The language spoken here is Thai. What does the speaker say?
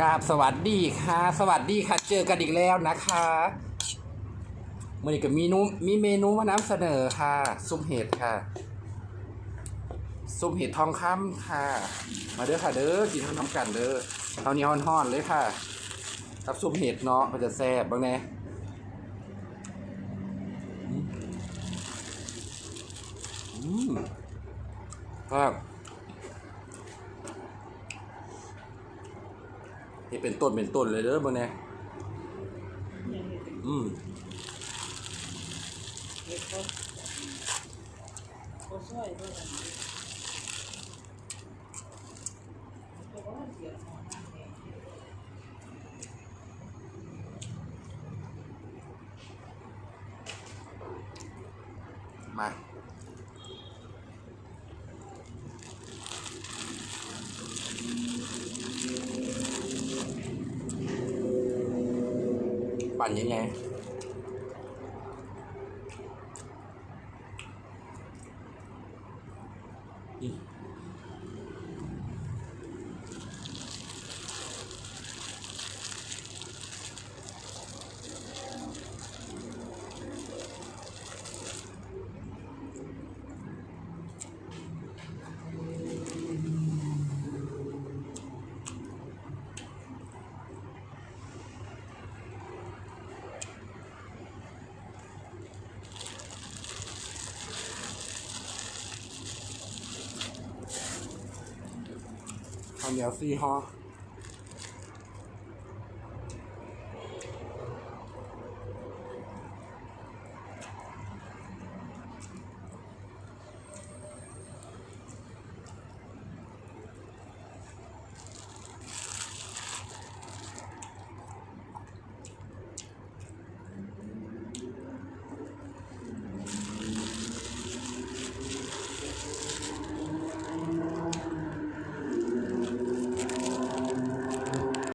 กราบสวัสดีค่ะ สวัสดีค่ะ เจอกันอีกแล้วนะคะมื่อนี้ก็มีนูมีเมนูมานำเสนอค่ะ ซุปเห็ดค่ะ ซุปเห็ดทองคำค่ะ มาเด้อค่ะเด้อกินน้ำกันเด้อเท่านี้ห่อนๆเลยค่ะกับซุปเห็ดเนาะมันจะแซ่บบ้างแน่อืมครับ ที่เป็นต้นเป็นต้นเลยเด้อบ่เนี่ยอืมมา ปั่นยัง ไงอืมข้